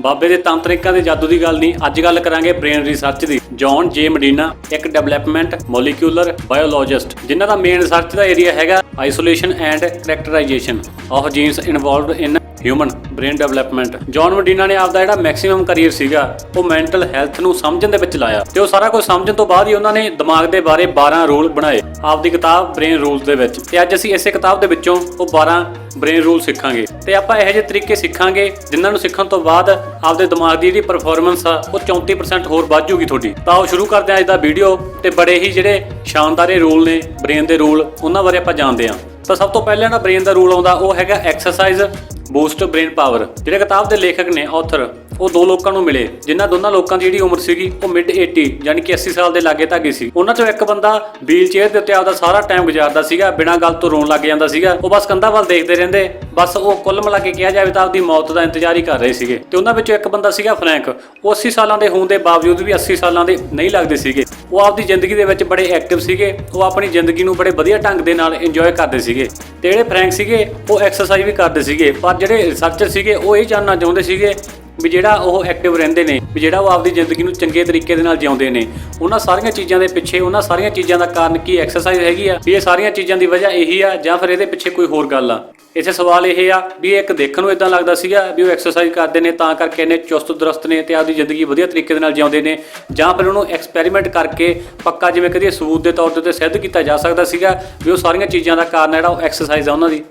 ਬਾਬੇ ਦੇ ਤਾਂਤਰਿਕਾਂ ਦੇ ਜਾਦੂ ਦੀ ਗੱਲ ਨਹੀਂ, ਅੱਜ ਗੱਲ ਕਰਾਂਗੇ ਬ੍ਰੇਨ ਰਿਸਰਚ ਦੀ। ਜੌਨ ਜੇ ਮਡੀਨਾ ਇੱਕ ਡਿਵੈਲਪਮੈਂਟ ਮੋਲੀਕਿਊਲਰ ਬਾਇਓਲੋਜਿਸਟ ਜਿਨ੍ਹਾਂ ਦਾ ਮੇਨ ਰਿਸਰਚ ਦਾ ਏਰੀਆ ਹੈਗਾ isolation and characterisation of genes involved in human brain development John Medina ਨੇ ਆਪਦਾ ਜਿਹੜਾ ਮੈਕਸਿਮਮ ਕੈਰੀਅਰ ਸੀਗਾ, ਉਹ ਮੈਂਟਲ ਹੈਲਥ ਨੂੰ ਸਮਝਣ ਦੇ ਵਿੱਚ ਲਾਇਆ ਤੇ ਉਹ ਸਾਰਾ ਕੁਝ ਸਮਝਣ ਤੋਂ ਬਾਅਦ ਹੀ ਉਹਨਾਂ ਨੇ ਦਿਮਾਗ ਦੇ ਬਾਰੇ 12 ਰੂਲ ਬਣਾਏ ਆਪਦੀ ਕਿਤਾਬ ਬ੍ਰੇਨ ਰੂਲਸ ਦੇ ਵਿੱਚ। ਤੇ ਅੱਜ ਅਸੀਂ ਇਸੇ ਕਿਤਾਬ ਦੇ ਵਿੱਚੋਂ ਉਹ 12 ਬ੍ਰੇਨ ਰੂਲ ਸਿੱਖਾਂਗੇ। ਤੇ ਆਪਾਂ ਇਹੋ ਜਿਹੇ ਤਰੀਕੇ ਸਿੱਖਾਂਗੇ, ਜਿਨ੍ਹਾਂ ਨੂੰ ਸਿੱਖਣ ਤੋਂ ਬਾਅਦ ਆਪਦੇ ਦਿਮਾਗ ਦੀ ਜਿਹੜੀ ਪਰਫਾਰਮੈਂਸ ਆ, ਉਹ 34% ਹੋਰ ਵੱਧ ਜੂਗੀ ਤੁਹਾਡੀ। ਤਾਂ ਉਹ ਸ਼ੁਰੂ ਕਰਦੇ ਹਾਂ ਅੱਜ ਦਾ ਵੀਡੀਓ ਤੇ ਬੜੇ ਹੀ ਜਿਹੜੇ ਸ਼ਾਨਦਾਰ ਰੂਲ ਨੇ ਬ੍ਰੇਨ ਦੇ ਰੂਲ ਉਹਨਾਂ ਬਾਰੇ ਆਪਾਂ ਜਾਣਦੇ ਹਾਂ। ਤਾਂ ਸਭ ਤੋਂ ਪਹਿਲਾਂ ਨਾ ਬ੍ਰੇਨ ਦਾ ਰੂਲ ਆਉਂਦਾ, ਉਹ ਹੈਗਾ ਐਕਸਰਸਾਈਜ਼ ਬੂਸਟ ਬ੍ਰੇਨ ਪਾਵਰ ਜਿਹੜੇ ਕਿਤਾਬ ਦੇ ਲੇਖਕ ਨੇ ਆਥਰ ਉਹ ਦੋ ਲੋਕਾਂ ਨੂੰ ਮਿਲੇ, ਜਿਨ੍ਹਾਂ ਦੋਨਾਂ ਲੋਕਾਂ ਦੀ ਜਿਹੜੀ ਉਮਰ ਸੀਗੀ ਉਹ ਮਿਡ 80 ਯਾਨੀ ਕਿ 80 ਸਾਲ ਦੇ ਲਾਗੇ ਧਾਗੇ ਸੀ। ਉਹਨਾਂ ਚੋਂ ਇੱਕ ਬੰਦਾ ਵੀਲ ਚੇਅਰ ਦੇ ਉੱਤੇ ਆਪਦਾ ਸਾਰਾ ਟਾਈਮ ਗੁਜ਼ਾਰਦਾ ਸੀਗਾ, ਬਿਨਾਂ ਗੱਲ ਤੋਂ ਰੋਣ ਲੱਗ ਜਾਂਦਾ ਸੀਗਾ। ਉਹ ਬਸ ਕੰਧਾਂ ਵੱਲ ਦੇਖਦੇ ਰਹਿੰਦੇ, ਬਸ ਉਹ ਕੁੱਲ ਮਿਲਾ ਕੇ ਕਿਹਾ ਜਾਵੇ ਤਾਂ ਆਪਦੀ ਮੌਤ ਦਾ ਇੰਤਜ਼ਾਰ ਹੀ ਕਰ ਰਹੇ ਸੀਗੇ। ਤੇ ਉਹਨਾਂ ਵਿੱਚੋਂ ਇੱਕ ਬੰਦਾ ਸੀਗਾ ਫਰੈਂਕ ਉਹ 80 ਸਾਲਾਂ ਦੇ ਹੋਣ ਦੇ ਬਾਵਜੂਦ ਵੀ 80 ਸਾਲਾਂ ਦੇ ਨਹੀਂ ਲੱਗਦੇ ਸੀਗੇ। ਉਹ ਆਪਦੀ ਜ਼ਿੰਦਗੀ ਦੇ ਵਿੱਚ ਬੜੇ ਐਕਟਿਵ ਸੀਗੇ, ਉਹ ਆਪਣੀ ਜ਼ਿੰਦਗੀ ਨੂੰ ਬੜੇ ਵਧੀਆ ਢੰਗ ਦੇ ਨਾਲ ਇੰਜੋਏ ਕਰਦੇ ਸੀਗੇ। ਤੇ ਜਿਹੜੇ ਫਰੈਂਕ ਸੀਗੇ, ਉਹ ਐਕਸਰਸਾਈਜ਼ ਵੀ ਕਰਦੇ ਸੀਗੇ, ਪਰ ਜਿਹੜੇ ਰਿਸਰਚਰ ਸੀਗੇ, ਉਹ ਇਹ ਜਾਣਨਾ ਚਾਹੁੰਦੇ ਸੀਗੇ ਵੀ ਜਿਹੜਾ ਉਹ ਐਕਟਿਵ ਰਹਿੰਦੇ ਨੇ, ਵੀ ਜਿਹੜਾ ਉਹ ਆਪਦੀ ਜ਼ਿੰਦਗੀ ਨੂੰ ਚੰਗੇ ਤਰੀਕੇ ਦੇ ਨਾਲ ਜਿਉਂਦੇ ਨੇ, ਉਹਨਾਂ ਸਾਰੀਆਂ ਚੀਜ਼ਾਂ ਦੇ ਪਿੱਛੇ, ਉਹਨਾਂ ਸਾਰੀਆਂ ਚੀਜ਼ਾਂ ਦਾ ਕਾਰਨ ਕੀ ਐਕਸਰਸਾਈਜ਼ ਹੈਗੀ ਆ? ਵੀ ਇਹ ਸਾਰੀਆਂ ਚੀਜ਼ਾਂ ਦੀ ਵਜ੍ਹਾ ਇਹੀ ਆ, ਜਾਂ ਫਿਰ ਇਹਦੇ ਪਿੱਛੇ ਕੋਈ ਹੋਰ ਗੱਲ ਆ? ਇੱਥੇ ਸਵਾਲ ਇਹ ਆ ਵੀ ਇਹ ਇੱਕ ਦੇਖਣ ਨੂੰ ਇਦਾਂ ਲੱਗਦਾ ਸੀਗਾ ਵੀ ਉਹ ਐਕਸਰਸਾਈਜ਼ ਕਰਦੇ ਨੇ, ਤਾਂ ਕਰਕੇ ਇਹਨੇ ਚੁਸਤ, ਦਰਸਤ ਨੇ ਤੇ ਆਪਦੀ ਜ਼ਿੰਦਗੀ ਵਧੀਆ ਤਰੀਕੇ ਦੇ ਨਾਲ ਜਿਉਂਦੇ ਨੇ, ਜਾਂ ਫਿਰ ਉਹਨੂੰ ਐਕਸਪੈਰੀਮੈਂਟ ਕਰਕੇ ਪੱਕਾ ਜਿਵੇਂ ਕਦੀ ਸਬੂਤ ਦੇ ਤੌਰ ਤੇ ਸਿੱਧ ਕੀਤਾ ਜਾ ਸਕਦਾ ਸੀਗਾ ਵੀ ਉਹ ਸਾਰੀਆਂ ਚੀਜ਼ਾਂ ਦਾ ਕਾਰਨ ਜਿਹੜਾ ਉਹ ਐਕਸਰਸਾਈਜ਼ ਆ ਉਹਨਾਂ ਦੀ।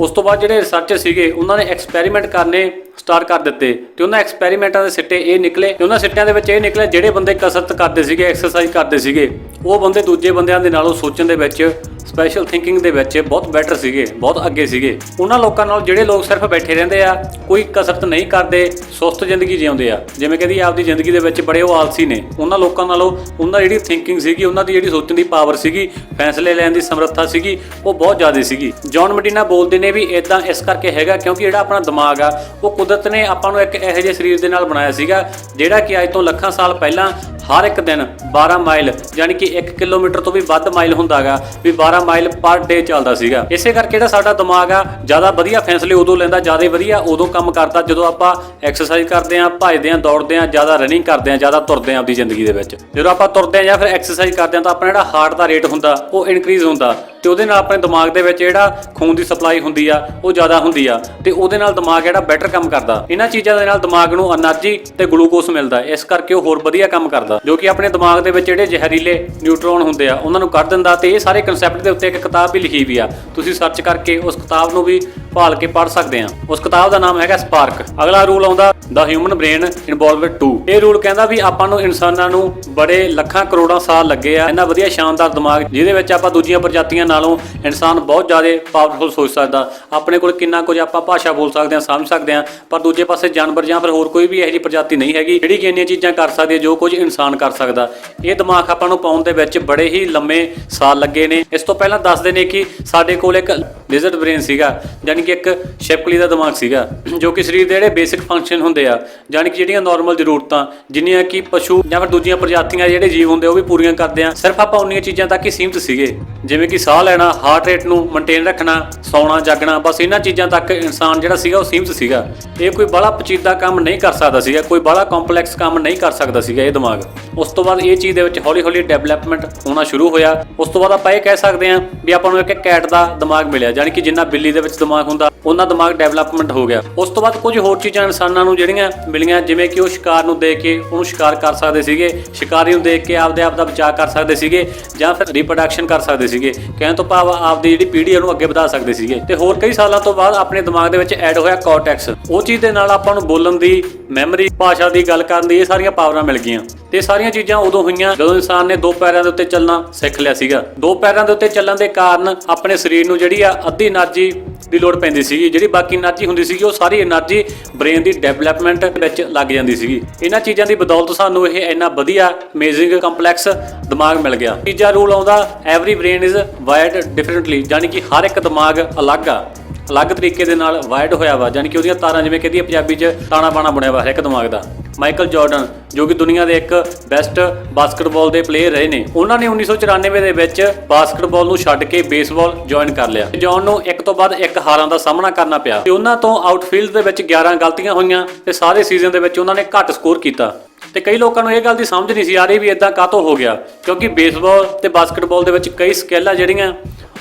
ਉਸ ਤੋਂ ਬਾਅਦ ਜਿਹੜੇ ਰਿਸਰਚਰ ਸੀਗੇ, ਉਹਨਾਂ ਨੇ ਐਕਸਪੈਰੀਮੈਂਟ ਕਰਨੇ ਸਟਾਰਟ ਕਰ ਦਿੱਤੇ ਤੇ ਉਹਨਾਂ ਐਕਸਪੈਰੀਮੈਂਟਾਂ ਦੇ ਸਿੱਟੇ ਇਹ ਨਿਕਲੇ ਤੇ ਉਹਨਾਂ ਸਿੱਟਿਆਂ ਦੇ ਵਿੱਚ ਇਹ ਨਿਕਲੇ ਜਿਹੜੇ ਬੰਦੇ ਕਸਰਤ ਕਰਦੇ ਸੀਗੇ ਐਕਸਰਸਾਈਜ਼ ਕਰਦੇ ਸੀਗੇ, ਉਹ ਬੰਦੇ ਦੂਜੇ ਬੰਦਿਆਂ ਦੇ ਨਾਲੋਂ ਸੋਚਣ ਦੇ ਵਿੱਚ ਸਪੈਸ਼ਲ ਥਿੰਕਿੰਗ ਦੇ ਵਿੱਚ ਬਹੁਤ ਬੈਟਰ ਸੀਗੇ, ਬਹੁਤ ਅੱਗੇ ਸੀਗੇ। ਉਹਨਾਂ ਲੋਕਾਂ ਨਾਲ ਜਿਹੜੇ ਲੋਕ ਸਿਰਫ ਬੈਠੇ ਰਹਿੰਦੇ ਆ, ਕੋਈ ਕਸਰਤ ਨਹੀਂ ਕਰਦੇ, ਸੁਸਤ ਜ਼ਿੰਦਗੀ ਜਿਉਂਦੇ ਆ। ਜਿਵੇਂ ਕਹਿੰਦੀ ਆਪਦੀ ਜ਼ਿੰਦਗੀ ਦੇ ਵਿੱਚ ਬੜੇ ਉਹ ਆਲਸੀ ਨੇ। ਉਹਨਾਂ ਲੋਕਾਂ ਨਾਲੋਂ ਉਹਨਾਂ ਦੀ ਜਿਹੜੀ ਥਿੰਕਿੰਗ ਸੀਗੀ, ਉਹਨਾਂ ਦੀ ਜਿਹੜੀ ਸੋਚਣ ਦੀ ਪਾਵਰ ਸੀਗੀ, ਫੈਸਲੇ ਲੈਣ ਦੀ ਸਮਰੱਥਾ ਸੀਗੀ, ਉਹ ਬਹੁਤ ਜ਼ਿਆਦਾ ਸੀਗੀ। ਜੌਨ ਮਡੀਨਾ ਬੋਲਦੇ ਨੇ ਵੀ ਇਦਾਂ ਇਸ ਕਰਕੇ ਹੈਗਾ ਕਿਉਂਕਿ ਜਿਹੜਾ ਆਪਣਾ ਦਿਮਾਗ ਆ, ਉਹ ਕੁਦਰਤ ਨੇ ਆਪਾਂ ਨੂੰ ਇੱਕ ਇਹੋ ਜਿਹੇ ਸਰੀਰ ਦੇ ਨਾਲ ਬਣਾਇਆ ਸੀਗਾ, ਜਿਹੜਾ ਕਿ ਅੱਜ ਤੋਂ ਲੱਖਾਂ ਸਾਲ ਪਹਿਲਾਂ ਹਰ ਇੱਕ ਦਿਨ 12 ਮਾਈਲ, ਯਾਨੀ ਕਿ 1 ਕਿਲੋਮੀਟਰ ਤੋਂ ਵੀ ਵੱਧ ਮਾਈਲ ਹੁੰਦਾਗਾ, ਵੀ 12 ਮਾਈਲ ਪਰ ਡੇ ਚੱਲਦਾ ਸੀਗਾ। ਇਸੇ ਕਰਕੇ ਜਿਹੜਾ ਸਾਡਾ ਦਿਮਾਗ ਆ, ਜ਼ਿਆਦਾ ਵਧੀਆ ਫੈਸਲੇ ਉਦੋਂ ਲੈਂਦਾ, ਜ਼ਿਆਦਾ ਵਧੀਆ ਉਦੋਂ ਕੰਮ ਕਰਦਾ, ਜਦੋਂ ਆਪਾਂ ਐਕਸਰਸਾਈਜ਼ ਕਰਦੇ ਆ ਭੱਜਦੇ ਆ ਦੌੜਦੇ ਆ ਜ਼ਿਆਦਾ ਰਨਿੰਗ ਕਰਦੇ ਆ ਜ਼ਿਆਦਾ ਤੁਰਦੇ ਆ ਆਪਣੀ ਜ਼ਿੰਦਗੀ ਦੇ ਵਿੱਚ। ਜਦੋਂ ਆਪਾਂ ਤੁਰਦੇ ਆ ਜਾਂ ਫਿਰ ਐਕਸਰਸਾਈਜ਼ ਕਰਦੇ ਆ ਤਾਂ ਆਪਣਾ ਜਿਹੜਾ ਹਾਰਟ ਦਾ ਰੇਟ ਹੁੰਦਾ, ਉਹ ਇਨਕਰੀਜ਼ ਹੁੰਦਾ। ਤੇ ਉਹਦੇ ਨਾਲ ਆਪਣੇ ਦਿਮਾਗ ਦੇ ਵਿੱਚ ਜਿਹੜਾ ਖੂਨ ਦੀ ਸਪਲਾਈ ਹੁੰਦੀ ਆ, ਉਹ ਜ਼ਿਆਦਾ ਹੁੰਦੀ ਆ। ਤੇ ਉਹਦੇ ਨਾਲ ਦਿਮਾਗ ਜਿਹੜਾ ਬੈਟਰ ਕੰਮ ਕਰਦਾ। ਇਹਨਾਂ ਚੀਜ਼ਾਂ ਦੇ ਨਾਲ ਦਿਮਾਗ ਨੂੰ એનર્ਜੀ ਤੇ ਗਲੂਕੋਸ ਮਿਲਦਾ। ਇਸ ਕਰਕੇ ਉਹ ਹੋਰ ਵਧੀਆ ਕੰਮ ਕਰਦਾ। ਜੋ ਕਿ ਆਪਣੇ ਦਿਮਾਗ ਦੇ ਵਿੱਚ ਜਿਹੜੇ ਜ਼ਹਿਰੀਲੇ ਨਿਊਟਰੋਨ ਹੁੰਦੇ ਆ, ਉਹਨਾਂ ਨੂੰ ਕੱਢ ਦਿੰਦਾ ਤੇ ਇਹ ਸਾਰੇ ਕਨਸੈਪਟ ਦੇ ਉੱਤੇ ਇੱਕ ਕਿਤਾਬ ਵੀ ਲਿਖੀ ਵੀ ਆ। ਤੁਸੀਂ ਸਰਚ ਕਰਕੇ ਉਸ ਕਿਤਾਬ ਨੂੰ ਵੀ ਭਾਲ ਕੇ ਪੜ੍ਹ ਸਕਦੇ ਆ। ਉਸ ਕਿਤਾਬ ਦਾ ਨਾਮ ਹੈਗਾ ਸਪਾਰਕ ਅਗਲਾ ਰੂਲ ਆਉਂਦਾ ਦਾ ਹਿਊਮਨ ਬ੍ਰੇਨ ਇਨਵੋਲਵਡ 2 ਇਹ ਰੂਲ ਕਹਿੰਦਾ ਵੀ ਆਪਾਂ ਨੂੰ ਇਨਸਾਨਾਂ ਨੂੰ ਬੜੇ ਲੱਖਾਂ ਕਰੋੜਾਂ ਸਾਲ ਲੱਗੇ ਆ। ਇੰਨਾ ਵਧੀਆ ਸ਼ਾਨਦਾਰ ਦਿਮਾਗ, ਜਿਹਦੇ ਵਿੱਚ ਆਪਾਂ ਦੂਜੀਆਂ ਪ੍ਰਜਾਤੀਆਂ ਨਾਲੋਂ ਇਨਸਾਨ ਬਹੁਤ ਜ਼ਿਆਦਾ ਪਾਵਰਫੁਲ ਸੋਚ ਸਕਦਾ। ਆਪਣੇ ਕੋਲ ਕਿੰਨਾ ਕੁਝ ਆਪਾਂ ਭਾਸ਼ਾ ਬੋਲ ਸਕਦੇ ਆ, ਸਮਝ ਸਕਦੇ ਆ, ਪਰ ਦੂਜੇ ਪਾਸੇ ਜਾਨਵਰ ਜਾਂ ਫਿਰ ਹੋਰ ਕੋਈ ਵੀ ਇਹੋ ਜਿਹੀ ਪ੍ਰਜਾਤੀ ਨਹੀਂ ਹੈਗੀ, ਜਿਹੜੀ ਕਿ ਇੰਨੀਆਂ ਚੀਜ਼ਾਂ ਕਰ ਸਕਦੀ ਹੈ ਜੋ ਕੁਝ ਇਨਸਾਨ ਕਰ ਸਕਦਾ। ਇਹ ਦਿਮਾਗ ਆਪਾਂ ਨੂੰ ਪਾਉਣ ਦੇ ਵਿੱਚ ਬੜੇ ਹੀ ਲੰਮੇ ਸਾਲ ਲੱਗੇ ਨੇ। ਇਸ ਤੋਂ ਪਹਿਲਾਂ ਦੱਸਦੇ ਨੇ ਕਿ ਸਾਡੇ ਕੋਲ ਇੱਕ ਲਿਜ਼ਰਡ ਬ੍ਰੇਨ ਸੀਗਾ ਯਾਨੀ ਕਿ ਇੱਕ ਸ਼ਿਪਕਲੀ ਦਾ ਦਿਮਾਗ ਸੀਗਾ, ਜੋ ਕਿ ਸਰੀਰ ਦੇ ਜਿਹੜੇ ਬੇਸਿਕ ਫੰਕਸ਼ਨ ਹੁੰਦੇ ਆ ਯਾਨੀ ਕਿ ਜਿਹੜੀਆਂ ਨਾਰਮਲ ਜ਼ਰੂਰਤਾਂ, ਜਿੰਨੀਆਂ ਕਿ ਪਸ਼ੂ ਜਾਂ ਫਿਰ ਦੂਜੀਆਂ ਪ੍ਰਜਾਤੀਆਂ ਜਿਹੜੇ ਜੀਵ ਹੁੰਦੇ ਉਹ ਵੀ ਪੂਰੀਆਂ ਕਰਦੇ ਆ। ਸਿਰਫ ਆਪਾਂ ਉਨੀਆਂ ਚੀਜ਼ਾਂ ਤੱਕ ਹੀ ਸੀਮਿਤ ਸੀਗੇ, ਜਿਵੇਂ ਕਿ ਸਾਹ ਲੈਣਾ ਹਾਰਟ ਰੇਟ ਨੂੰ ਮੇਨਟੇਨ ਰੱਖਣਾ, ਸੌਣਾ, ਜਾਗਣਾ, ਬਸ ਇਹਨਾਂ ਚੀਜ਼ਾਂ ਤੱਕ ਇਨਸਾਨ ਜਿਹੜਾ ਸੀਗਾ, ਉਹ ਸੀਮਿਤ ਸੀਗਾ। ਇਹ ਕੋਈ ਬੜਾ ਪਚੀਦਾ ਕੰਮ ਨਹੀਂ ਕਰ ਸਕਦਾ ਸੀਗਾ, ਕੋਈ ਬੜਾ ਕੰਪਲੈਕਸ ਕੰਮ ਨਹੀਂ ਕਰ ਸਕਦਾ ਸੀਗਾ ਇਹ ਦਿਮਾਗ। ਉਸ ਤੋਂ ਬਾਅਦ ਇਹ ਚੀਜ਼ ਦੇ ਵਿੱਚ ਹੌਲੀ-ਹੌਲੀ ਡਿਵੈਲਪਮੈਂਟ ਹੋਣਾ ਸ਼ੁਰੂ ਹੋਇਆ। ਉਸ ਤੋਂ ਬਾਅਦ ਆਪਾਂ ਇਹ ਕਹਿ ਸਕਦੇ ਹਾਂ ਵੀ ਆਪਾਂ ਨੂੰ ਇੱਕ ਕੈਟ ਦਾ ਦਿਮਾਗ ਮਿਲਿਆ ਯਾਨੀ ਕਿ ਜਿੰਨਾ ਬਿੱਲੀ ਦੇ ਵਿੱਚ ਦਿਮਾਗ ਹੁੰਦਾ, ਉਹਨਾਂ ਦਿਮਾਗ ਡਿਵੈਲਪਮੈਂਟ ਹੋ ਗਿਆ। ਉਸ ਤੋਂ ਬਾਅਦ ਕੁਝ ਹੋਰ ਚੀਜ਼ਾਂ ਇਨਸਾਨਾਂ ਨੂੰ ਜਿਹੜੀਆਂ ਮਿਲੀਆਂ, ਜਿਵੇਂ ਕਿ ਉਹ ਸ਼ਿਕਾਰ ਨੂੰ ਦੇਖ ਕੇ ਉਹਨੂੰ ਸ਼ਿਕਾਰ ਕਰ ਸਕਦੇ ਸੀਗੇ, ਸ਼ਿਕਾਰੀ ਨੂੰ ਦੇਖ ਕੇ ਆਪਦੇ ਆਪ ਦਾ ਬਚਾਅ ਕਰ ਸਕਦੇ ਸੀਗੇ, ਜਾਂ ਫਿਰ ਰੀਪਰੋਡਕਸ਼ਨ ਕਰ ਸਕਦੇ ਸੀਗੇ। ਕਹਿਣ ਤੋਂ ਭਾਵ ਆਪਦੀ ਜਿਹੜੀ ਪੀੜ੍ਹੀ ਉਹਨੂੰ ਅੱਗੇ ਵਧਾ ਸਕਦੇ ਸੀਗੇ। ਤੇ ਹੋਰ ਕਈ ਸਾਲਾਂ ਤੋਂ ਬਾਅਦ ਆਪਣੇ ਦਿਮਾਗ ਦੇ ਵਿੱਚ ਐਡ ਹੋਇਆ ਕੋਰਟੈਕਸ ਉਹ ਚੀਜ਼ ਦੇ ਨਾਲ ਆਪਾਂ ਨੂੰ ਬੋਲਣ ਦੀ ਮੈਮਰੀ ਭਾਸ਼ਾ ਦੀ ਗੱਲ ਕਰਨ ਦੀ ਇਹ ਸਾਰੀਆਂ ਪਾਵਰਾਂ ਮਿਲ ਗਈਆਂ। ਤੇ ਸਾਰੀਆਂ ਚੀਜ਼ਾਂ ਉਦੋਂ ਹੋਈਆਂ ਜਦੋਂ ਇਨਸਾਨ ਨੇ ਦੋ ਪੈਰਾਂ ਦੇ ਉੱਤੇ ਚੱਲਣਾ ਸਿੱਖ ਲਿਆ ਸੀਗਾ। ਦੋ ਪੈਰਾਂ ਦੇ ਉੱਤੇ ਚੱਲਣ ਦੇ ਕਾਰਨ ਆਪਣੇ ਸਰੀਰ ਨੂੰ ਜਿਹੜੀ ਆ ਅੱਧੀ એનર્ਜੀ ਦੀ ਲੋੜ ਪੈਂਦੀ ਸੀਗੀ, ਜਿਹੜੀ ਬਾਕੀ એનર્ਜੀ ਹੁੰਦੀ ਸੀਗੀ, ਉਹ ਸਾਰੀ એનર્ਜੀ ਬ੍ਰੇਨ ਦੀ ਡਿਵੈਲਪਮੈਂਟ ਵਿੱਚ ਲੱਗ ਜਾਂਦੀ ਸੀਗੀ। ਇਹਨਾਂ ਚੀਜ਼ਾਂ ਦੀ ਬਦੌਲਤ ਸਾਨੂੰ ਇਹ ਇੰਨਾ ਵਧੀਆ ਅਮੇਜ਼ਿੰਗ ਕੰਪਲੈਕਸ ਦਿਮਾਗ ਮਿਲ ਗਿਆ। ਤੀਜਾ ਰੂਲ ਆਉਂਦਾ every brain is wired differently ਯਾਨੀ ਕਿ ਹਰ ਇੱਕ ਦਿਮਾਗ ਅਲੱਗ ਆ। ਅਲੱਗ ਤਰੀਕੇ ਦੇ ਨਾਲ ਵਾਇਰਡ ਹੋਇਆ ਵਾ ਯਾਨੀ ਕਿ ਉਹਦੀਆਂ ਤਾਰਾਂ ਜਿਵੇਂ ਕਹਿੰਦੀ ਪੰਜਾਬੀ 'ਚ ਤਾਣਾ ਬਾਣਾ ਬਣਿਆ ਵਾ ਹਰ ਇੱਕ ਦਿਮਾਗ ਦਾ। ਮਾਈਕਲ ਜਾਰਡਨ, ਜੋ ਕਿ ਦੁਨੀਆ ਦੇ ਇੱਕ ਬੈਸਟ ਬਾਸਕਟਬਾਲ ਦੇ ਪਲੇਅਰ ਰਹੇ ਨੇ, ਉਹਨਾਂ ਨੇ 1994 ਦੇ ਵਿੱਚ ਬਾਸਕਟਬਾਲ ਨੂੰ ਛੱਡ ਕੇ ਬੇਸਬਾਲ ਜੁਆਇਨ ਕਰ ਲਿਆ। ਜੌਨ ਨੂੰ ਇੱਕ ਤੋਂ ਬਾਅਦ ਇੱਕ ਹਾਰਾਂ ਦਾ ਸਾਹਮਣਾ ਕਰਨਾ ਪਿਆ। ਤੇ ਉਹਨਾਂ ਤੋਂ ਆਊਟਫੀਲਡ ਦੇ ਵਿੱਚ 11 ਗਲਤੀਆਂ ਹੋਈਆਂ ਤੇ ਸਾਰੇ ਸੀਜ਼ਨ ਦੇ ਵਿੱਚ ਉਹਨਾਂ ਨੇ ਘੱਟ ਸਕੋਰ ਕੀਤਾ। ਤੇ ਕਈ ਲੋਕਾਂ ਨੂੰ ਇਹ ਗੱਲ ਦੀ ਸਮਝ ਨਹੀਂ ਸੀ ਆ ਰਹੀ ਵੀ ਇਦਾਂ ਕਾਹਤੋਂ ਹੋ ਗਿਆ, ਕਿਉਂਕਿ ਬੇਸਬਾਲ ਤੇ ਬਾਸਕਟਬਾਲ ਦੇ ਵਿੱਚ ਕਈ ਸਕਿੱਲਾਂ ਜਿਹੜੀਆਂ,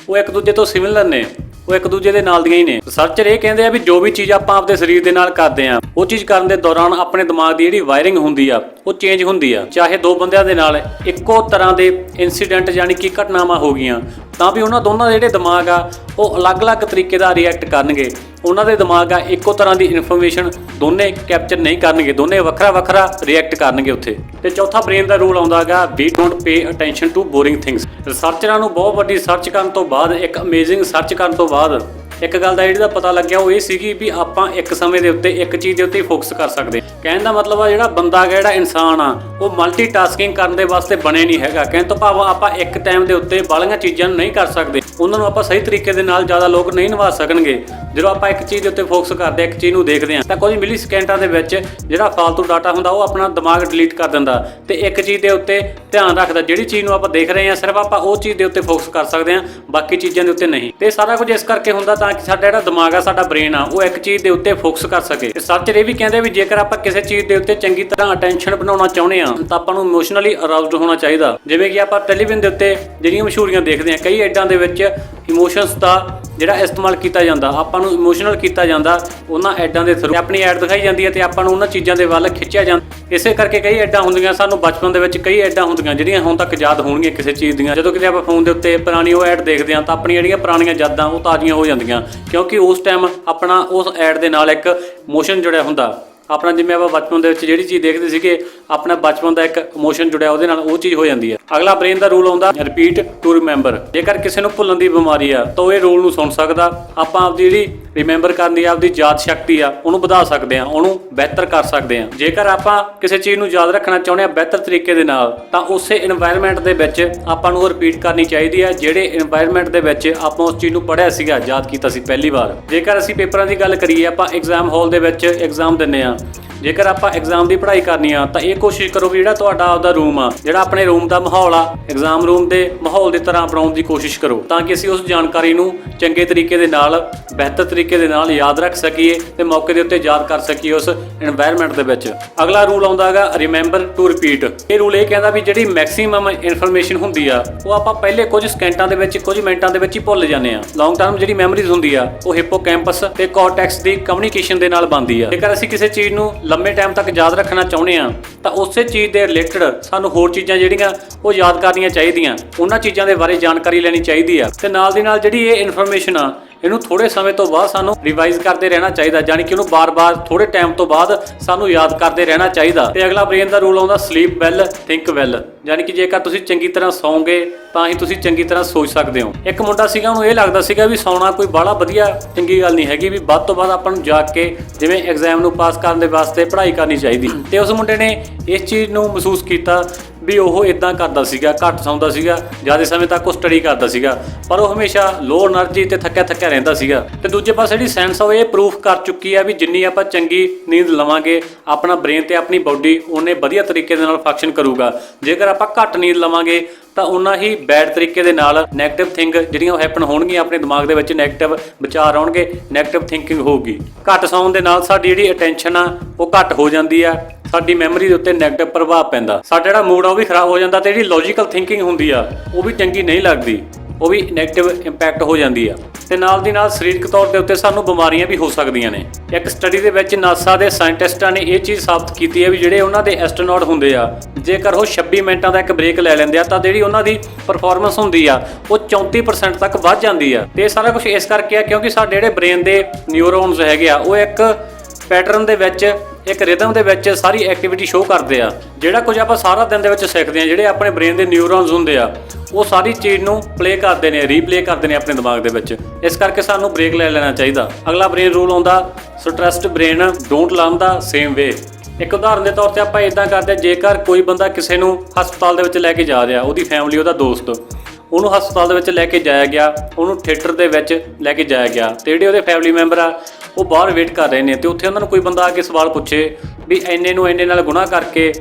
ਉਹ ਇੱਕ ਦੂਜੇ ਤੋਂ ਸਿਮਿਲਰ ਨੇ। ਉਹ ਇੱਕ ਦੂਜੇ ਦੇ ਨਾਲ ਦੀਆਂ ਹੀ ਨੇ। ਰਿਸਰਚਰ ਇਹ ਕਹਿੰਦੇ ਆ ਵੀ ਜੋ ਵੀ ਚੀਜ਼ ਆਪਾਂ ਆਪਦੇ ਸਰੀਰ ਦੇ ਨਾਲ ਕਰਦੇ ਆ, ਉਹ ਚੀਜ਼ ਕਰਨ ਦੇ ਦੌਰਾਨ ਆਪਣੇ ਦਿਮਾਗ ਦੀ ਜਿਹੜੀ ਵਾਇਰਿੰਗ ਹੁੰਦੀ ਆ, ਉਹ ਚੇਂਜ ਹੁੰਦੀ ਆ। ਚਾਹੇ ਦੋ ਬੰਦਿਆਂ ਦੇ ਨਾਲ ਇੱਕੋ ਤਰ੍ਹਾਂ ਦੇ ਇਨਸੀਡੈਂਟ ਯਾਨੀ ਕਿ ਘਟਨਾਵਾਂ ਹੋ ਗਈਆਂ ਤਾਂ ਵੀ ਉਹਨਾਂ ਦੋਨਾਂ ਦੇ ਜਿਹੜੇ ਦਿਮਾਗ ਆ, ਉਹ ਅਲੱਗ-ਅਲੱਗ ਤਰੀਕੇ ਦਾ ਰਿਐਕਟ ਕਰਨਗੇ। ਉਹਨਾਂ ਦੇ ਦਿਮਾਗ ਆ, ਇੱਕੋ ਤਰ੍ਹਾਂ ਦੀ ਇਨਫੋਰਮੇਸ਼ਨ ਦੋਨੇ ਕੈਪਚਰ ਨਹੀਂ ਕਰਨਗੇ। ਦੋਨੇ ਵੱਖਰਾ-ਵੱਖਰਾ ਰਿਐਕਟ ਕਰਨਗੇ ਉੱਥੇ। ਤੇ ਚੌਥਾ ਬ੍ਰੇਨ ਦਾ ਰੂਲ ਆਉਂਦਾ ਹੈਗਾ we don't pay attention to boring things ਰਿਸਰਚਰਾਂ ਨੂੰ ਬਹੁਤ ਵੱਡੀ ਸਰਚ ਕਰਨ ਤੋਂ ਬਾਅਦ, ਇੱਕ ਅਮੇਜ਼ਿੰਗ ਸਰਚ ਕਰਨ ਤੋਂ ਬਾਅਦ, ਇੱਕ ਗੱਲ ਦਾ ਜਿਹੜੀ ਦਾ ਪਤਾ ਲੱਗਿਆ, ਉਹ ਇਹ ਸੀਗੀ ਵੀ ਆਪਾਂ ਇੱਕ ਸਮੇਂ ਦੇ ਉੱਤੇ, ਇੱਕ ਚੀਜ਼ ਦੇ ਉੱਤੇ ਹੀ ਫੋਕਸ ਕਰ ਸਕਦੇ ਕਹਿਣ ਦਾ ਮਤਲਬ ਆ ਜਿਹੜਾ ਬੰਦਾ ਗਾ ਜਿਹੜਾ ਇਨਸਾਨ ਆ, ਉਹ ਮਲਟੀਟਾਸਕਿੰਗ ਕਰਨ ਦੇ ਵਾਸਤੇ ਬਣੇ ਨਹੀਂ ਹੈਗਾ। ਕਹਿਣ ਤੋਂ ਭਾਵ ਆਪਾਂ ਇੱਕ ਟਾਈਮ ਦੇ ਉੱਤੇ ਬਾਲੀਆਂ ਚੀਜ਼ਾਂ ਨੂੰ ਨਹੀਂ ਕਰ ਸਕਦੇ। ਉਹਨਾਂ ਨੂੰ ਆਪਾਂ ਸਹੀ ਤਰੀਕੇ ਦੇ ਨਾਲ ਜ਼ਿਆਦਾ ਲੋਕ ਨਹੀਂ ਨਿਭਾ ਸਕਣਗੇ। ਜਦੋਂ ਆਪਾਂ ਇੱਕ ਚੀਜ਼ ਦੇ ਉੱਤੇ ਫੋਕਸ ਕਰਦੇ ਹਾਂ ਇੱਕ ਚੀਜ਼ ਨੂੰ ਦੇਖਦੇ ਹਾਂ ਤਾਂ ਕੁਝ ਮਿਲੀ ਸਕਿੰਟਾਂ ਦੇ ਵਿੱਚ ਜਿਹੜਾ ਫालतू ਡਾਟਾ ਹੁੰਦਾ, ਉਹ ਆਪਣਾ ਦਿਮਾਗ ਡਿਲੀਟ ਕਰ ਦਿੰਦਾ। ਤੇ ਇੱਕ ਚੀਜ਼ ਦੇ ਉੱਤੇ ਧਿਆਨ ਰੱਖਦਾ, ਜਿਹੜੀ ਚੀਜ਼ ਨੂੰ ਆਪਾਂ ਦੇਖ ਰਹੇ ਹਾਂ ਸਿਰਫ ਆਪਾਂ ਉਹ ਚੀਜ਼ ਦੇ ਉੱਤੇ ਫੋਕਸ ਕਰ ਸਕਦੇ ਹਾਂ ਬਾਕੀ ਚੀਜ਼ਾਂ ਦੇ ਉੱਤੇ ਨਹੀਂ। ਤੇ ਸਾਰਾ ਕੁਝ ਇਸ ਕਰਕੇ ਹੁੰਦਾ ਤਾਂ ਕਿ ਸਾਡਾ ਜਿਹੜਾ ਦਿਮਾਗ ਆ, ਸਾਡਾ ਬ੍ਰੇਨ ਆ, ਉਹ ਇੱਕ ਚੀਜ਼ ਦੇ ਉੱਤੇ ਫੋਕਸ ਕਰ ਸਕੇ। ਰਿਸਰਚਰ ਇਹ ਵੀ ਕਹਿੰਦੇ ਵੀ ਜੇਕਰ ਆਪਾਂ ਕਿਸੇ ਚੀਜ਼ ਦੇ ਉੱਤੇ ਚੰਗੀ ਤਰ੍ਹਾਂ ਅਟੈਂਸ਼ਨ ਬਣਾਉਣਾ ਚਾਹੁੰਦੇ ਆ ਤਾਂ ਆਪਾਂ ਨੂੰ ਇਮੋਸ਼ਨਲੀ ਅਰਾਊਜ਼ਡ ਹੋਣਾ ਚਾਹੀਦਾ। ਜਿਵੇਂ ਕਿ ਆਪਾਂ ਟੈਲੀਵਿਜ਼ਨ ਦੇ ਉੱਤੇ ਜਿਹੜੀਆਂ ਮਸ਼ਹੂਰੀਆਂ ਦੇਖਦੇ ਆ ਕਈ ਐਡਾਂ ਦੇ ਵਿੱਚ ਇਮੋਸ਼ਨਸ ਦਾ ਜਿਹੜਾ ਇਸਤੇਮਾਲ ਕੀਤਾ ਜਾਂਦਾ, ਆਪਾਂ ਨੂੰ ਇਮੋਸ਼ਨਲ ਕੀਤਾ ਜਾਂਦਾ, ਉਹਨਾਂ ਐਡਾਂ ਦੇ ਥਰੂ ਆਪਣੀ ਐਡ ਦਿਖਾਈ ਜਾਂਦੀ ਹੈ ਤੇ ਆਪਾਂ ਨੂੰ ਉਹਨਾਂ ਚੀਜ਼ਾਂ ਦੇ ਵੱਲ ਖਿੱਚਿਆ ਜਾਂਦਾ। ਇਸੇ ਕਰਕੇ ਕਈ ਐਡਾਂ ਹੁੰਦੀਆਂ, ਸਾਨੂੰ ਬਚਪਨ ਦੇ ਵਿੱਚ ਕਈ ਐਡਾਂ ਹੁੰਦੀਆਂ, ਜਿਹੜੀਆਂ ਹੁਣ ਤੱਕ ਯਾਦ ਹੋਣਗੀਆਂ ਕਿਸੇ ਚੀਜ਼ ਦੀਆਂ। ਜਦੋਂ ਕਿਤੇ ਆਪਾਂ ਫੋਨ ਦੇ ਉੱਤੇ ਪੁਰਾਣੀ ਉਹ ਐਡ ਦੇਖਦੇ ਹਾਂ, ਤਾਂ ਆਪਣੀਆਂ ਜਿਹੜੀਆਂ ਪੁਰਾਣੀਆਂ ਯਾਦਾਂ ਉਹ ਤਾਜ਼ੀਆਂ ਹੋ ਜਾਂਦੀਆਂ, ਕਿਉਂਕਿ ਉਸ ਟਾਈਮ ਆਪਣਾ ਉਸ ਐਡ ਦੇ ਨਾਲ ਇੱਕ ਮੋਸ਼ਨ ਜੁੜਿਆ ਹੁੰਦਾ। ਆਪਣਾ ਜਿਵੇਂ ਆਪਾਂ ਬਚਪਨ ਦੇ ਵਿੱਚ ਜਿਹੜੀ ਚੀਜ਼ ਦੇਖਦੇ ਸੀਗੇ, ਆਪਣਾ ਬਚਪਨ ਦਾ ਇੱਕ ਇਮੋਸ਼ਨ ਜੁੜਿਆ, ਉਹਦੇ ਨਾਲ ਉਹ ਚੀਜ਼ ਹੋ ਜਾਂਦੀ ਹੈ। ਅਗਲਾ ਬ੍ਰੇਨ ਦਾ ਰੂਲ ਆਉਂਦਾ ਰਿਪੀਟ ਟੂ ਰਿਮੈਂਬਰ ਜੇਕਰ ਕਿਸੇ ਨੂੰ ਭੁੱਲਣ ਦੀ ਬਿਮਾਰੀ ਆ, ਤਾਂ ਉਹ ਇਹ ਰੂਲ ਨੂੰ ਸੁਣ ਸਕਦਾ। ਆਪਾਂ ਆਪਦੀ ਜਿਹੜੀ ਰਿਮੈਂਬਰ ਕਰਨ ਕਰਨੀ ਆਪਦੀ ਯਾਦ ਸ਼ਕਤੀ ਆ, ਉਹਨੂੰ ਵਧਾ ਸਕਦੇ ਆ, ਉਹਨੂੰ ਬਿਹਤਰ ਕਰ ਸਕਦੇ ਆ। ਜੇਕਰ ਆਪਾਂ ਕਿਸੇ ਚੀਜ਼ ਨੂੰ ਯਾਦ ਰੱਖਣਾ ਚਾਹੁੰਦੇ ਆ ਬਿਹਤਰ ਤਰੀਕੇ ਦੇ ਨਾਲ, ਤਾਂ ਉਸੇ এনवायरमेंट ਦੇ ਵਿੱਚ ਆਪਾਂ ਨੂੰ ਰਿਪੀਟ ਕਰਨੀ ਚਾਹੀਦੀ ਆ, ਜਿਹੜੇ এনवायरमेंट ਦੇ ਵਿੱਚ ਆਪਾਂ ਉਸ ਚੀਜ਼ ਨੂੰ ਪੜ੍ਹਿਆ ਸੀਗਾ, ਯਾਦ ਕੀਤਾ ਸੀ ਪਹਿਲੀ ਵਾਰ। ਜੇਕਰ ਅਸੀਂ ਪੇਪਰਾਂ ਦੀ ਗੱਲ ਕਰੀਏ, ਆਪਾਂ ਐਗਜ਼ਾਮ ਹਾਲ ਦੇ ਵਿੱਚ ਐਗਜ਼ਾਮ ਦਿੰਨੇ ਆ ਜੇਕਰ ਆਪਾਂ ਐਗਜ਼ਾਮ ਦੀ ਪੜ੍ਹਾਈ ਕਰਨੀ ਆ, ਤਾਂ ਇਹ ਕੋਸ਼ਿਸ਼ ਕਰੋ ਵੀ ਜਿਹੜਾ ਤੁਹਾਡਾ ਆਪਦਾ ਰੂਮ ਆ, ਜਿਹੜਾ ਆਪਣੇ ਰੂਮ ਦਾ ਮਾਹੌਲ ਆ ਐਗਜ਼ਾਮ ਰੂਮ ਦੇ ਮਾਹੌਲ ਦੀ ਤਰ੍ਹਾਂ ਬਣਾਉਣ ਦੀ ਕੋਸ਼ਿਸ਼ ਕਰੋ, ਤਾਂ ਕਿ ਅਸੀਂ ਉਸ ਜਾਣਕਾਰੀ ਨੂੰ ਚੰਗੇ ਤਰੀਕੇ ਦੇ ਨਾਲ, ਬਿਹਤਰ ਤਰੀਕੇ ਦੇ ਨਾਲ ਯਾਦ ਰੱਖ ਸਕੀਏ ਤੇ ਮੌਕੇ ਦੇ ਉੱਤੇ ਯਾਦ ਕਰ ਸਕੀਏ ਉਸ এনवायरमेंट ਦੇ ਵਿੱਚ। ਅਗਲਾ ਰੂਲ ਆਉਂਦਾ ਹੈਗਾ ਰਿਮੈਂਬਰ ਟੂ ਰਿਪੀਟ ਇਹ ਰੂਲ ਇਹ ਕਹਿੰਦਾ ਵੀ ਜਿਹੜੀ ਮੈਕਸਿਮਮ ਇਨਫੋਰਮੇਸ਼ਨ ਹੁੰਦੀ ਆ, ਉਹ ਆਪਾਂ ਪਹਿਲੇ ਕੁਝ ਸਕਿੰਟਾਂ ਦੇ ਵਿੱਚ, ਕੁਝ ਮਿੰਟਾਂ ਦੇ ਵਿੱਚ ਹੀ ਭੁੱਲ ਜਾਂਦੇ ਆ। ਲੌਂਗ ਟਰਮ ਜਿਹੜੀ ਮੈਮਰੀਜ਼ ਹੁੰਦੀ ਆ, ਉਹ ਹਿਪੋਕੈਂਪਸ ਤੇ ਕੋਰਟੈਕਸ ਦੀ ਕਮਿਊਨੀਕੇਸ਼ਨ ਦੇ ਨਾਲ ਬਣਦੀ ਆ। ਜੇਕਰ ਅਸੀਂ ਕਿਸੇ ਚੀਜ਼ ਨੂੰ ਲੰਮੇ ਟਾਈਮ ਤੱਕ ਯਾਦ ਰੱਖਣਾ ਚਾਹੁੰਦੇ ਆ ਤਾਂ ਉਸੇ ਚੀਜ਼ ਦੇ ਰਿਲੇਟਡ ਸਾਨੂੰ ਹੋਰ ਚੀਜ਼ਾਂ ਜਿਹੜੀਆਂ ਉਹ ਯਾਦ ਕਰਨੀਆਂ ਚਾਹੀਦੀਆਂ। ਉਹਨਾਂ ਚੀਜ਼ਾਂ ਦੇ ਬਾਰੇ ਜਾਣਕਾਰੀ ਲੈਣੀ ਚਾਹੀਦੀ ਆ। ਤੇ ਨਾਲ ਦੀ ਨਾਲ ਜਿਹੜੀ ਇਹ ਇਨਫੋਰਮੇਸ਼ਨ ਆ ਇਹਨੂੰ ਥੋੜੇ ਸਮੇਂ ਤੋਂ ਬਾਅਦ ਸਾਨੂੰ ਰਿਵਾਈਜ਼ ਕਰਦੇ ਰਹਿਣਾ ਚਾਹੀਦਾ ਜਾਨੀ ਕਿ ਉਹਨੂੰ ਬਾਰ-ਬਾਰ ਥੋੜੇ ਟਾਈਮ ਤੋਂ ਬਾਅਦ ਸਾਨੂੰ ਯਾਦ ਕਰਦੇ ਰਹਿਣਾ ਚਾਹੀਦਾ। ਤੇ ਅਗਲਾ ਬ੍ਰੇਨ ਦਾ ਰੂਲ ਆਉਂਦਾ ਸਲੀਪ ਵੈਲ ਥਿੰਕ ਵੈਲ ਯਾਨੀ ਕਿ ਜੇਕਰ ਤੁਸੀਂ ਚੰਗੀ ਤਰ੍ਹਾਂ ਸੌਂਗੇ, ਤਾਂ ਹੀ ਤੁਸੀਂ ਚੰਗੀ ਤਰ੍ਹਾਂ ਸੋਚ ਸਕਦੇ ਹੋ। ਇੱਕ ਮੁੰਡਾ ਸੀਗਾ, ਉਹਨੂੰ ਇਹ ਲੱਗਦਾ ਸੀਗਾ ਵੀ ਸੌਣਾ ਕੋਈ ਬਾਹਲਾ ਵਧੀਆ ਚੰਗੀ ਗੱਲ ਨਹੀਂ ਹੈਗੀ, ਵੀ ਵੱਧ ਤੋਂ ਵੱਧ ਆਪਾਂ ਨੂੰ ਜਾ ਕੇ ਜਿਵੇਂ ਐਗਜ਼ਾਮ ਨੂੰ ਪਾਸ ਕਰਨ ਦੇ ਵਾਸਤੇ ਪੜ੍ਹਾਈ ਕਰਨੀ ਚਾਹੀਦੀ। ਤੇ ਉਸ ਮੁੰਡੇ ਨੇ ਇਸ ਚੀਜ਼ ਨੂੰ ਮਹਿਸੂਸ ਕੀਤਾ ਵੀ ਉਹ ਇਦਾਂ ਕਰਦਾ ਸੀਗਾ, ਘੱਟ ਸੌਂਦਾ ਸੀਗਾ, ਜ਼ਿਆਦਾ ਸਮੇਂ ਤੱਕ ਉਹ ਸਟੱਡੀ ਕਰਦਾ ਸੀਗਾ। ਪਰ ਉਹ ਹਮੇਸ਼ਾ ਲੋਅ એનર્ਜੀ ਤੇ ਥੱਕਿਆ ਥੱਕਿਆ ਰਹਿੰਦਾ ਸੀਗਾ। ਤੇ ਦੂਜੇ ਪਾਸੇ ਜਿਹੜੀ ਸਾਇੰਸ ਆ ਉਹ ਇਹ ਪ੍ਰੂਫ ਕਰ ਚੁੱਕੀ ਆ ਵੀ ਜਿੰਨੀ ਆਪਾਂ ਚੰਗੀ ਨੀਂਦ ਲਵਾਂਗੇ, ਆਪਣਾ ਬ੍ਰੇਨ ਤੇ ਆਪਣੀ ਬਾਡੀ ਉਹਨੇ ਵਧੀਆ ਤਰੀਕੇ ਦੇ ਨਾਲ ਫੰਕਸ਼ਨ ਕਰੂਗਾ। ਜੇਕਰ ਆਪਾਂ ਘੱਟ ਨੀਂਦ ਲਵਾਂਗੇ, ਤਾਂ ਉਹਨਾਂ ਹੀ ਬੈਡ ਤਰੀਕੇ ਦੇ ਨਾਲ ਨੈਗੇਟਿਵ ਥਿੰਗ ਜਿਹੜੀਆਂ ਉਹ ਹੈਪਨ ਹੋਣਗੀਆਂ ਆਪਣੇ ਦਿਮਾਗ ਦੇ ਵਿੱਚ ਨੈਗੇਟਿਵ ਵਿਚਾਰ ਆਉਣਗੇ 네ਗੇਟਿਵ ਥਿੰਕਿੰਗ ਹੋਊਗੀ। ਘੱਟ ਸੌਣ ਦੇ ਨਾਲ ਸਾਡੀ ਜਿਹੜੀ ਅਟੈਂਸ਼ਨ ਆ, ਉਹ ਘੱਟ ਹੋ ਜਾਂਦੀ ਆ। ਸਾਡੀ ਮੈਮਰੀ ਦੇ ਉੱਤੇ 네ਗੇਟਿਵ ਪ੍ਰਭਾਵ ਪੈਂਦਾ। ਸਾਡਾ ਜਿਹੜਾ ਮੂਡ ਆ ਉਹ ਵੀ ਖਰਾਬ ਹੋ ਜਾਂਦਾ ਤੇ ਜਿਹੜੀ ਲੌਜੀਕਲ ਥਿੰਕਿੰਗ ਹੁੰਦੀ ਆ, ਉਹ ਵੀ ਚੰਗੀ ਨਹੀਂ ਲੱਗਦੀ। ਉਹ ਵੀ 네ਗੇਟਿਵ ਇੰਪੈਕਟ ਹੋ ਜਾਂਦੀ ਆ। ਤੇ ਨਾਲ ਦੀ ਨਾਲ ਸਰੀਰਕ ਤੌਰ ਦੇ ਉੱਤੇ ਸਾਨੂੰ ਬਿਮਾਰੀਆਂ ਵੀ ਹੋ ਸਕਦੀਆਂ ਨੇ। ਇੱਕ ਸਟੱਡੀ ਦੇ ਵਿੱਚ ਨਾਸਾ ਦੇ ਸਾਇੰਟਿਸਟਾਂ ਨੇ ਇਹ ਚੀਜ਼ ਸਾਬਤ ਕੀਤੀ ਹੈ ਵੀ ਜਿਹੜੇ ਉਹਨਾਂ ਦੇ ਐਸਟਰੋਨੌਟ ਹੁੰਦੇ ਆ, ਜੇਕਰ ਉਹ 26 ਮਿੰਟਾਂ ਦਾ ਇੱਕ ਬ੍ਰੇਕ ਲੈ ਲੈਂਦੇ ਆ, ਤਾਂ ਜਿਹੜੀ ਉਹਨਾਂ ਦੀ ਪਰਫਾਰਮੈਂਸ ਹੁੰਦੀ ਆ, ਉਹ 34% ਤੱਕ ਵੱਧ ਜਾਂਦੀ ਆ। ਤੇ ਇਹ ਸਾਰਾ ਕੁਝ ਇਸ ਕਰਕੇ ਆ ਕਿਉਂਕਿ ਸਾਡੇ ਜਿਹੜੇ ਬ੍ਰੇਨ ਦੇ ਨਿਊਰੋਨਸ ਹੈਗੇ ਆ, ਉਹ ਇੱਕ ਪੈਟਰਨ ਦੇ ਵਿੱਚ, ਇੱਕ ਰਿਦਮ ਦੇ ਵਿੱਚ ਸਾਰੀ ਐਕਟੀਵਿਟੀ ਸ਼ੋਅ ਕਰਦੇ ਆ। ਜਿਹੜਾ ਕੁਝ ਆਪਾਂ ਸਾਰਾ ਦਿਨ ਦੇ ਵਿੱਚ ਸਿੱਖਦੇ ਆ, ਜਿਹੜੇ ਆਪਣੇ ਬ੍ਰੇਨ ਦੇ ਨਿਊਰੋਨਸ ਹੁੰਦੇ ਆ, ਉਹ ਸਾਰੀ ਚੀਜ਼ ਨੂੰ ਪਲੇ ਕਰਦੇ ਨੇ ਰੀਪਲੇ ਕਰਦੇ ਨੇ ਆਪਣੇ ਦਿਮਾਗ ਦੇ ਵਿੱਚ। ਇਸ ਕਰਕੇ ਸਾਨੂੰ ਬ੍ਰੇਕ ਲੈ ਲੈਣਾ ਚਾਹੀਦਾ। ਅਗਲਾ ਬ੍ਰੇਨ ਰੂਲ ਆਉਂਦਾ stressed brain don't learn the same way ਇੱਕ ਉਦਾਹਰਨ ਦੇ ਤੌਰ ਤੇ ਆਪਾਂ ਇਦਾਂ ਕਰਦੇ ਹਾਂ ਜੇਕਰ ਕੋਈ ਬੰਦਾ ਕਿਸੇ ਨੂੰ ਹਸਪਤਾਲ ਦੇ ਵਿੱਚ ਲੈ ਕੇ ਜਾ ਰਿਹਾ, ਉਹਦੀ ਫੈਮਿਲੀ ਉਹਦਾ ਦੋਸਤ ਉਹਨੂੰ ਹਸਪਤਾਲ ਦੇ ਵਿੱਚ ਲੈ ਕੇ ਜਾਇਆ ਗਿਆ, ਉਹਨੂੰ ਥੀਏਟਰ ਦੇ ਵਿੱਚ ਲੈ ਕੇ ਜਾਇਆ ਗਿਆ ਤੇ ਜਿਹੜੇ ਉਹਦੇ ਫੈਮਿਲੀ ਮੈਂਬਰ ਆ, ਉਹ ਬਾਹਰ ਵੇਟ ਕਰ ਰਹੇ ਨੇ ਤੇ ਉੱਥੇ ਉਹਨਾਂ ਨੂੰ ਕੋਈ ਬੰਦਾ ਆ ਕੇ ਸਵਾਲ ਪੁੱਛੇ ਵੀ ਇੰਨੇ ਨੂੰ ਇੰਨੇ ਨਾਲ ਗੁਣਾ ਕਰਕੇ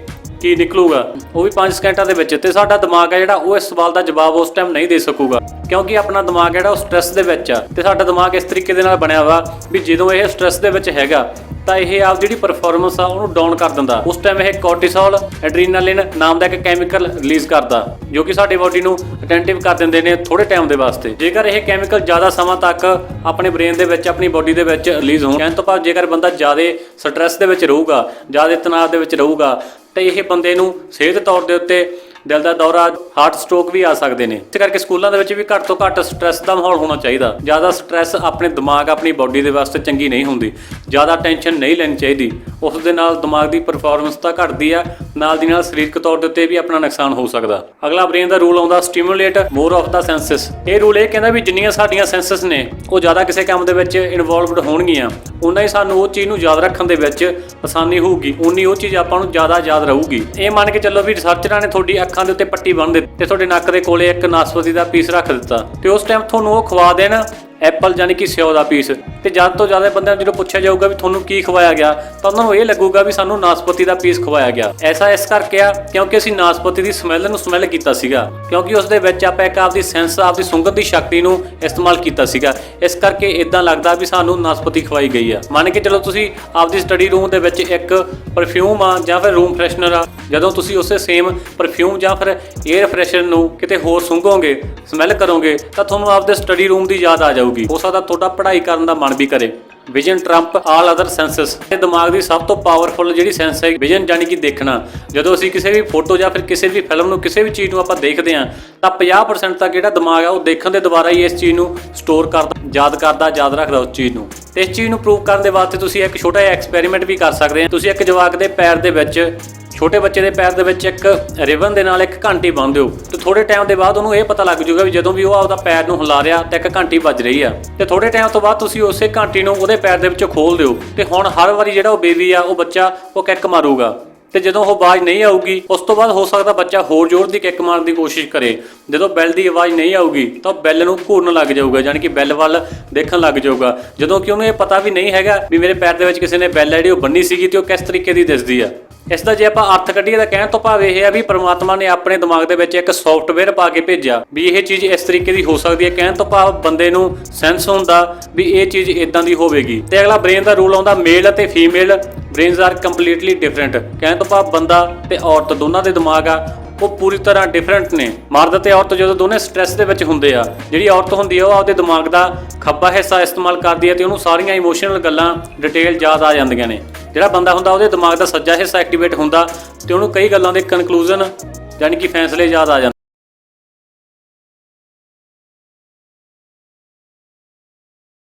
ਕੀ ਨਿਕਲੂਗਾ? ਉਹ ਵੀ 5 ਸਕਿੰਟਾਂ ਦੇ ਵਿੱਚ ਤੇ ਸਾਡਾ ਦਿਮਾਗ ਹੈ ਜਿਹੜਾ ਉਹ ਇਸ ਸਵਾਲ ਦਾ ਜਵਾਬ ਉਸ ਟਾਈਮ ਨਹੀਂ ਦੇ ਸਕੂਗਾ ਕਿਉਂਕਿ ਆਪਣਾ ਦਿਮਾਗ ਜਿਹੜਾ ਉਹ ਸਟ੍ਰੈਸ ਦੇ ਵਿੱਚ ਆ ਤੇ ਸਾਡਾ ਦਿਮਾਗ ਇਸ ਤਰੀਕੇ ਦੇ ਨਾਲ ਬਣਿਆ ਵਾ ਵੀ ਜਦੋਂ ਇਹ ਸਟ੍ਰੈਸ ਦੇ ਵਿੱਚ ਹੈਗਾ ਤਾਂ ਇਹ ਆਪ ਜਿਹੜੀ ਪਰਫਾਰਮੈਂਸ ਆ, ਉਹਨੂੰ ਡਾਊਨ ਕਰ ਦਿੰਦਾ। ਉਸ ਟਾਈਮ ਇਹ ਕੋਰਟੀਸੋਲ ਐਡਰੀਨਾਲਿਨ ਨਾਮ ਦਾ ਇੱਕ ਕੈਮੀਕਲ ਰਿਲੀਜ਼ ਕਰਦਾ, ਜੋ ਕਿ ਸਾਡੀ ਬਾਡੀ ਨੂੰ ਅਟੈਂਟਿਵ ਕਰ ਦਿੰਦੇ ਨੇ ਥੋੜੇ ਟਾਈਮ ਦੇ ਵਾਸਤੇ। ਜੇਕਰ ਇਹ ਕੈਮੀਕਲ ਜ਼ਿਆਦਾ ਸਮਾਂ ਤੱਕ ਆਪਣੇ ਬ੍ਰੇਨ ਦੇ ਵਿੱਚ, ਆਪਣੀ ਬਾਡੀ ਦੇ ਵਿੱਚ ਰਿਲੀਜ਼ ਹੋਣ, ਕਹਿਣ ਤੋਂ ਭਾਵ ਜੇਕਰ ਬੰਦਾ ਜ਼ਿਆਦਾ ਸਟ੍ਰੈਸ ਦੇ ਵਿੱਚ ਰਹੂਗਾ, ਜ਼ਿਆਦਾ ਤਣਾਅ ਦੇ ਵਿੱਚ ਰਹੂਗਾ, ਤੇ ਇਹ ਬੰਦੇ ਨੂੰ ਸਿਹਤ ਤੌਰ ਦੇ ਉੱਤੇ ਦਿਲ ਦਾ ਦੌਰਾ ਹਾਰਟ ਸਟ੍ਰੋਕ ਵੀ ਆ ਸਕਦੇ ਨੇ। ਇਸ ਕਰਕੇ ਸਕੂਲਾਂ ਦੇ ਵਿੱਚ ਵੀ ਘੱਟ ਤੋਂ ਘੱਟ ਸਟ੍ਰੈਸ ਦਾ ਮਾਹੌਲ ਹੋਣਾ ਚਾਹੀਦਾ। ਜ਼ਿਆਦਾ ਸਟ੍ਰੈਸ ਆਪਣੇ ਦਿਮਾਗ, ਆਪਣੀ ਬਾਡੀ ਦੇ ਵਾਸਤੇ ਚੰਗੀ ਨਹੀਂ ਹੁੰਦੀ। ਜ਼ਿਆਦਾ ਟੈਨਸ਼ਨ ਨਹੀਂ ਲੈਣੀ ਚਾਹੀਦੀ। ਉਸ ਦੇ ਨਾਲ ਦਿਮਾਗ ਦੀ ਪਰਫਾਰਮੈਂਸ ਤਾਂ ਘਟਦੀ ਆ, ਨਾਲ ਦੀ ਨਾਲ ਸਰੀਰਕ ਤੌਰ ਦੇ ਉੱਤੇ ਵੀ ਆਪਣਾ ਨੁਕਸਾਨ ਹੋ ਸਕਦਾ। ਅਗਲਾ ਬ੍ਰੇਨ ਦਾ ਰੂਲ ਆਉਂਦਾ stimulate more of the senses ਇਹ ਰੂਲ ਇਹ ਕਹਿੰਦਾ ਵੀ ਜਿੰਨੀਆਂ ਸਾਡੀਆਂ ਸੈਂਸਸ ਨੇ, ਉਹ ਜ਼ਿਆਦਾ ਕਿਸੇ ਕੰਮ ਦੇ ਵਿੱਚ ਇਨਵੋਲਵਡ ਹੋਣਗੀਆਂ। ਉਨਾ ਹੀ ਸਾਨੂੰ ਉਹ ਚੀਜ਼ ਨੂੰ ਯਾਦ ਰੱਖਣ ਦੇ ਵਿੱਚ ਆਸਾਨੀ ਹੋਊਗੀ। ਉਨੀ ਉਹ ਚੀਜ਼ ਆਪਾਂ ਨੂੰ ਜ਼ਿਆਦਾ ਯਾਦ ਰਹੂਗੀ। ਇਹ ਮੰਨ ਕੇ ਚੱਲੋ ਵੀ ਰਿਸਰਚਰਾਂ ਨੇ ਤੁਹਾਡੀ ਅੱਖਾਂ ਦੇ ਉੱਤੇ ਪੱਟੀ ਬੰਨ੍ਹ ਦਿੱਤੀ। ਤੇ ਤੁਹਾਡੇ ਨੱਕ ਦੇ ਕੋਲੇ ਇੱਕ ਨਾਸਪਤੀ ਦਾ ਪੀਸ ਰੱਖ ਦਿੱਤਾ ਤੇ ਉਸ ਟਾਈਮ ਤੁਹਾਨੂੰ ਉਹ ਖਵਾ ਦੇਣ ਐਪਲ ਯਾਨੀ ਕਿ ਸਿਓ ਦਾ ਪੀਸ ਤੇ ਜ਼ਿਆਦਾ ਤੋਂ ਜ਼ਿਆਦਾ ਬੰਦਿਆਂ ਨੂੰ ਜਦੋਂ ਪੁੱਛਿਆ ਜਾਊਗਾ ਵੀ ਤੁਹਾਨੂੰ ਕੀ ਖਵਾਇਆ ਗਿਆ, ਤਾਂ ਉਹਨਾਂ ਨੂੰ ਇਹ ਲੱਗੂਗਾ ਵੀ ਸਾਨੂੰ ਨਾਸਪਤੀ ਦਾ ਪੀਸ ਖਵਾਇਆ ਗਿਆ। ਐਸਾ ਇਸ ਕਰਕੇ ਆ ਕਿਉਂਕਿ ਅਸੀਂ ਨਾਸਪਤੀ ਦੀ ਸਮੈਲ ਨੂੰ ਸਮੈਲ ਕੀਤਾ ਸੀਗਾ। ਕਿਉਂਕਿ ਉਸ ਦੇ ਵਿੱਚ ਆਪਾਂ ਇੱਕ ਆਪਦੀ ਸੈਂਸ ਆਪਦੀ ਸੁੰਗਤ ਦੀ ਸ਼ਕਤੀ ਨੂੰ ਇਸਤੇਮਾਲ ਕੀਤਾ ਸੀਗਾ। ਇਸ ਕਰਕੇ ਇਦਾਂ ਲੱਗਦਾ ਵੀ ਸਾਨੂੰ ਨਾਸਪਤੀ ਖਵਾਈ ਗਈ ਆ। ਮੰਨ ਕੇ ਚਲੋ ਤੁਸੀਂ ਆਪਦੀ ਸਟੱਡੀ ਰੂਮ ਦੇ ਵਿੱਚ ਇੱਕ ਪਰਫਿਊਮ ਆ ਜਾਂ ਫਿਰ ਰੂਮ ਫਰੈਸ਼ਨਰ ਆ। ਜਦੋਂ ਤੁਸੀਂ ਉਸੇ ਸੇਮ ਪਰਫਿਊਮ ਜਾਂ ਫਿਰ 에ਅਰ ਫਰੈਸ਼ਨਰ ਨੂੰ ਕਿਤੇ ਹੋਰ ਸੁੰਘੋਗੇ ਸਮੈਲ ਕਰੋਗੇ, ਤਾਂ ਤੁਹਾਨੂੰ ਆਪਦੇ ਸਟੱਡੀ ਰੂਮ ਦੀ ਯਾਦ ਆ ਜਾਊਗੀ। ਹੋ ਸਕਦਾ ਤੁਹਾਡਾ ਪੜ੍ਹਾਈ ਕਰਨ ਦਾ ਮਨ ਵੀ ਕਰੇ। Vision trump all other senses ਇਹ ਦਿਮਾਗ ਦੀ ਸਭ ਤੋਂ ਪਾਵਰਫੁਲ ਜਿਹੜੀ ਸੈਂਸ ਹੈ ਵਿਜ਼ਨ ਜਾਨੀ ਕਿ ਦੇਖਣਾ। ਜਦੋਂ ਅਸੀਂ ਕਿਸੇ ਵੀ ਫੋਟੋ ਜਾਂ ਫਿਰ ਕਿਸੇ ਵੀ ਫਿਲਮ ਨੂੰ, ਕਿਸੇ ਵੀ ਚੀਜ਼ ਨੂੰ ਆਪਾਂ ਦੇਖਦੇ ਹਾਂ, ਤਾਂ 50% ਤੱਕ ਜਿਹੜਾ ਦਿਮਾਗ ਆ, ਉਹ ਦੇਖਣ ਦੇ ਦੁਆਰਾ ਹੀ ਇਸ ਚੀਜ਼ ਨੂੰ ਸਟੋਰ ਕਰਦਾ, ਯਾਦ ਕਰਦਾ, ਯਾਦ ਰੱਖਦਾ ਉਸ ਚੀਜ਼ ਨੂੰ। ਤੇ ਇਸ ਚੀਜ਼ ਨੂੰ ਪ੍ਰੂਵ ਕਰਨ ਦੇ ਵਾਸਤੇ ਤੁਸੀਂ ਇੱਕ ਛੋਟਾ ਜਿਹਾ ਐਕਸਪੈਰੀਮੈਂਟ ਵੀ ਕਰ ਸਕਦੇ ਹੋ। ਤੁਸੀਂ ਇੱਕ ਜਵਾਕ ਦੇ ਪੈਰ ਦੇ ਵਿੱਚ ਛੋਟੇ ਬੱਚੇ ਦੇ ਪੈਰ ਦੇ ਵਿੱਚ ਇੱਕ ਰਿਬਨ ਦੇ ਨਾਲ ਇੱਕ ਘੰਟੀ ਬੰਨ੍ਹ ਦਿਓ ਤੇ ਥੋੜੇ ਟਾਈਮ ਦੇ ਬਾਅਦ ਉਹਨੂੰ ਇਹ ਪਤਾ ਲੱਗ ਜਾਊਗਾ ਵੀ ਜਦੋਂ ਵੀ ਉਹ ਆਪਦਾ ਪੈਰ ਨੂੰ ਹਿਲਾ ਰਿਹਾ ਤਾਂ ਇੱਕ ਘੰਟੀ ਵੱਜ ਰਹੀ ਆ। ਤੇ ਥੋੜੇ ਟਾਈਮ ਤੋਂ ਬਾਅਦ ਤੁਸੀਂ ਉਸੇ ਘੰਟੀ ਨੂੰ ਉਹਦੇ ਪੈਰ ਦੇ ਵਿੱਚੋਂ ਖੋਲ ਦਿਓ ਤੇ ਹੁਣ ਹਰ ਵਾਰੀ ਜਿਹੜਾ ਉਹ ਬੇਬੀ ਆ, ਉਹ ਬੱਚਾ ਉਹ ਕਿੱਕ ਮਾਰੂਗਾ। ਤੇ ਜਦੋਂ ਉਹ ਆਵਾਜ਼ ਨਹੀਂ ਆਊਗੀ, ਉਸ ਤੋਂ ਬਾਅਦ ਹੋ ਸਕਦਾ ਬੱਚਾ ਹੋਰ ਜ਼ੋਰ ਦੀ ਕਿੱਕ ਮਾਰਨ ਦੀ ਕੋਸ਼ਿਸ਼ ਕਰੇ। ਜਦੋਂ ਬੈਲ ਦੀ ਆਵਾਜ਼ ਨਹੀਂ ਆਊਗੀ, ਤਾਂ ਉਹ ਬੈਲ ਨੂੰ ਘੂਰਨ ਲੱਗ ਜਾਊਗਾ, ਯਾਨੀ ਕਿ ਬੈਲ ਵੱਲ ਦੇਖਣ ਲੱਗ ਜਾਊਗਾ। ਜਦੋਂ ਕਿ ਉਹਨੂੰ ਇਹ ਪਤਾ ਵੀ ਨਹੀਂ ਹੈਗਾ ਵੀ ਮੇਰੇ ਪੈਰ ਦੇ ਵਿੱਚ ਕਿਸੇ ਨੇ ਬੈਲ ਜਿਹੜੀ ਉਹ ਬੰਨੀ ਸੀਗੀ ਤੇ ਉਹ ਕਿਸ ਤਰੀਕੇ ਦੀ ਦਿਸਦੀ ਆ। ਇਸ ਦਾ ਜੇ ਆਪਾਂ ਅਰਥ ਕੱਢੀਏ ਤਾਂ ਕਹਿਣ ਤੋਂ ਭਾਵ ਇਹ ਹੈ ਵੀ ਪ੍ਰਮਾਤਮਾ ਨੇ ਆਪਣੇ ਦਿਮਾਗ ਦੇ ਵਿੱਚ ਇੱਕ ਸੌਫਟਵੇਅਰ ਪਾ ਕੇ ਭੇਜਿਆ ਵੀ ਇਹ ਚੀਜ਼ ਇਸ ਤਰੀਕੇ ਦੀ ਹੋ ਸਕਦੀ ਹੈ। ਕਹਿਣ ਤੋਂ ਭਾਵ ਬੰਦੇ ਨੂੰ ਸੈਂਸ ਹੁੰਦਾ ਵੀ ਇਹ ਚੀਜ਼ ਇਦਾਂ ਦੀ ਹੋਵੇਗੀ। ਤੇ ਅਗਲਾ ਬ੍ਰੇਨ ਦਾ ਰੂਲ ਆਉਂਦਾ ਮੇਲ ਅਤੇ female brains are completely different ਕਹਿਣ ਤੋਂ ਭਾਵ ਬੰਦਾ ਤੇ ਔਰਤ ਦੋਨਾਂ ਦੇ ਦਿਮਾਗ ਆ ਉਹ ਪੂਰੀ ਤਰ੍ਹਾਂ ਡਿਫਰੈਂਟ ਨੇ। ਮਰਦ ਤੇ ਔਰਤ ਜਦੋਂ ਦੋਨੇ ਸਟ੍ਰੈਸ ਦੇ ਵਿੱਚ ਹੁੰਦੇ ਆ, ਜਿਹੜੀ ਔਰਤ ਹੁੰਦੀ ਆ, ਉਹ ਆਪਦੇ ਦਿਮਾਗ ਦਾ ਖੱਬਾ ਹਿੱਸਾ ਇਸਤੇਮਾਲ ਕਰਦੀ ਹੈ ਤੇ ਉਹਨੂੰ ਸਾਰੀਆਂ ਇਮੋਸ਼ਨਲ ਗੱਲਾਂ ਡਿਟੇਲ ਯਾਦ ਆ ਜਾਂਦੀਆਂ ਨੇ। ਜਿਹੜਾ ਬੰਦਾ ਹੁੰਦਾ, ਉਹਦੇ ਦਿਮਾਗ ਦਾ ਸੱਜਾ ਹਿੱਸਾ ਐਕਟੀਵੇਟ ਹੁੰਦਾ ਤੇ ਉਹਨੂੰ ਕਈ ਗੱਲਾਂ ਦੇ ਕਨਕਲੂਜਨ ਯਾਨੀ ਕਿ ਫੈਸਲੇ ਯਾਦ ਆ ਜਾਂਦੇ